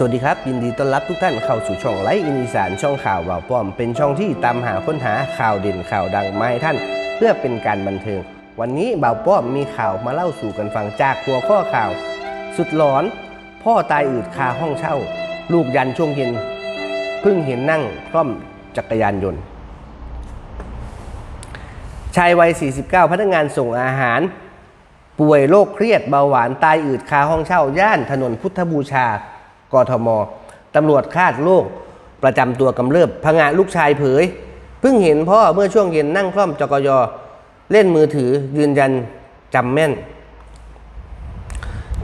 สวัสดีครับ ยินดีต้อนรับทุกท่านเข้าสู่ช่องไลฟ์อินสานช่องข่าวบ่าวป้อม เป็นช่องที่ตามหาค้นหาข่าวเด่นข่าวดังมาให้ท่าน เพื่อเป็นการบันเทิง วันนี้บ่าวป้อมมีข่าวมาเล่าสู่กันฟังจากหัวข้อข่าว สุดหลอน พ่อตายอืดคาห้องเช่า ลูกยันช่วงเย็นเพิ่งเห็นนั่งคล่อมจักรยานยนต์ ชายวัย 49 พนักงานส่งอาหาร ป่วยโรคเครียดเบาหวานตายอืดคาห้องเช่า ย่านถนนพุทธบูชา กทมตำรวจคาดโรคประจำตัวกำเริบพงะลูกชายเผย เพิ่งเห็นพ่อเมื่อช่วงเย็นนั่งคล่อมจกยเล่นมือถือยืนยันจำแม่น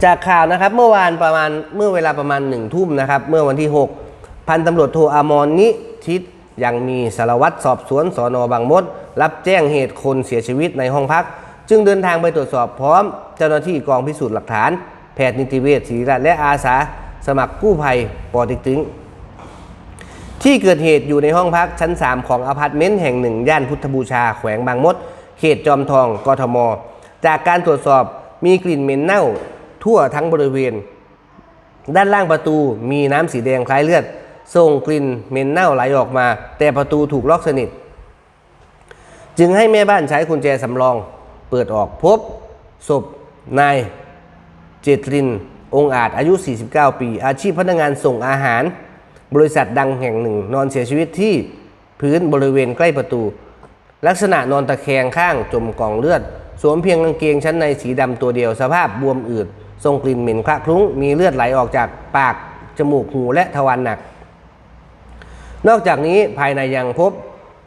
จากข่าวนะครับเมื่อวานประมาณเมื่อเวลาประมาณหนึ่งทุ่มนะครับ เมื่อวันที่ 6 พันตำรวจโทอามรนิทิศยังมีสารวัตรสอบสวนสอนอบางมด รับแจ้งเหตุคนเสียชีวิตในห้องพัก จึงเดินทางไปตรวจสอบพร้อมเจ้าหน้าที่กองพิสูจน์หลักฐาน แพทย์นิติเวชศิริราชและอาสา สมัครกู้ภัยปอติตึงที่เกิดเหตุอยู่ในห้องพักชั้น 3 ของอพาร์ตเมนต์แห่งหนึ่ง ย่านพุทธบูชาแขวงบางมด เขตจอมทองกทม จากการตรวจสอบมีกลิ่นเหม็นเน่าทั่วทั้งบริเวณ ด้านล่างประตูมีน้ำสีแดงคล้ายเลือด ส่งกลิ่นเหม็นเน่าไหลออกมา แต่ประตูถูกล็อกสนิท จึงให้แม่บ้านใช้กุญแจสำรอง เปิดออกพบศพนายเจตริน องอาจอายุ 49 ปี อาชีพพนักงานส่งอาหาร บริษัทดังแห่งหนึ่ง นอนเสียชีวิตที่พื้นบริเวณใกล้ประตู ลักษณะนอนตะแคงข้างจมกองเลือด สวมเพียงกางเกงชั้นในสีดำตัวเดียวสภาพบวมอืดทรงกลิ่นเหม็นคละคลุ้ง มีเลือดไหลออกจากปาก จมูก หู และทวารหนัก นอกจากนี้ภายในยังพบ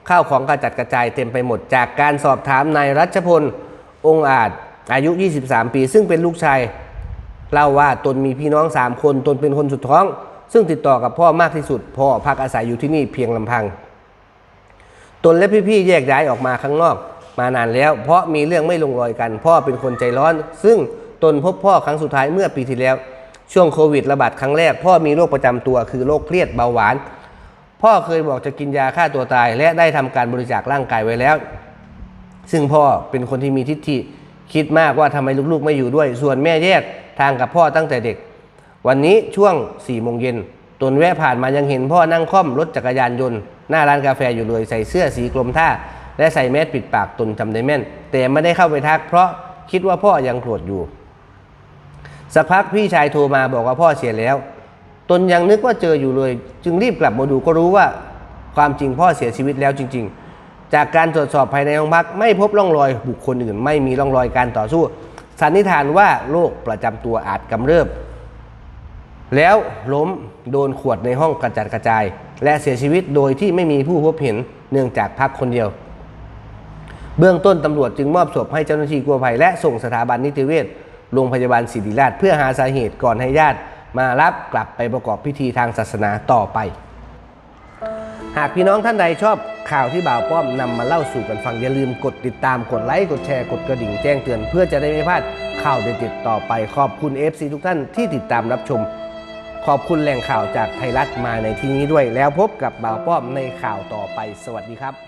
ข้าวของกระจัดกระจายเต็มไปหมด จากการสอบถามนายรัชพล องอาจอายุ 23 ปี ซึ่งเป็นลูกชาย เล่าว่าตนมีพี่น้อง3คนตนเป็นคนสุดท้อง ซึ่งติดต่อกับพ่อมากที่สุด พ่อพักอาศัยอยู่ที่นี่เพียงลำพัง ตนและพี่ๆแยกย้ายออกมาข้างนอก มานานแล้ว เพราะมีเรื่องไม่ลงรอยกัน พ่อเป็นคนใจร้อน ซึ่งตนพบพ่อครั้งสุดท้ายเมื่อปีที่แล้ว ช่วงโควิดระบาดครั้งแรก พ่อมีโรคประจำตัวคือโรคเครียดเบาหวาน พ่อเคยบอกจะกินยาฆ่าตัวตาย และได้ทำการบริจาคร่างกายไว้แล้ว ซึ่งพ่อเป็นคนที่มีทิฏฐิคิดมากว่าทำไมลูกๆไม่อยู่ด้วย ส่วนแม่แยก ทางกับพ่อตั้งแต่เด็ก วันนี้ช่วง4ี่โมงเย็นตนแวะผ่านมายังเห็นพ่อนั่งค่อมรถจักรยานยนต์ หน้าร้านกาแฟอยู่เลยใส่เสื้อสีกรมท่า และใส่แมสปิดปากตนจำได้แม่น แต่ไม่ได้เข้าไปทัก เพราะคิดว่าพ่อยังโกรธอยู่ สักพักพี่ชายโทรมาบอกว่าพ่อเสียแล้ว ตนยังนึกว่าเจออยู่เลย จึงรีบกลับมาดูก็รู้ว่า ความจริงพ่อเสียชีวิตแล้วจริง ๆ จากการตรวจสอบภายในห้องพักไม่พบร่องรอยบุคคลอื่น ไม่มีร่องรอยการต่อสู้ สันนิษฐานว่าโรคประจำตัวอาจกำเริบ แล้วล้มโดนขวดในห้องกระจัดกระจาย และเสียชีวิตโดยที่ไม่มีผู้พบเห็นเนื่องจากพักคนเดียว เบื้องต้นตำรวจจึงมอบศพให้เจ้าหน้าที่กู้ภัย และส่งสถาบันนิติเวชโรงพยาบาลศิริราชเพื่อหาสาเหตุก่อนให้ญาติมารับกลับไปประกอบพิธีทางศาสนาต่อไป หากพี่น้องท่านใดชอบข่าวที่บ่าวป้อมนำมาเล่าสู่กันฟัง อย่าลืมกดติดตามกดไลค์กดแชร์กดกระดิ่งแจ้งเตือน เพื่อจะได้ไม่พลาดข่าวเด็ดๆต่อไปขอบคุณ FC ทุกท่านที่ติดตามรับชม ขอบคุณแหล่งข่าวจากไทยรัฐมาในที่นี้ด้วย แล้วพบกับบ่าวป้อมในข่าวต่อไป สวัสดีครับ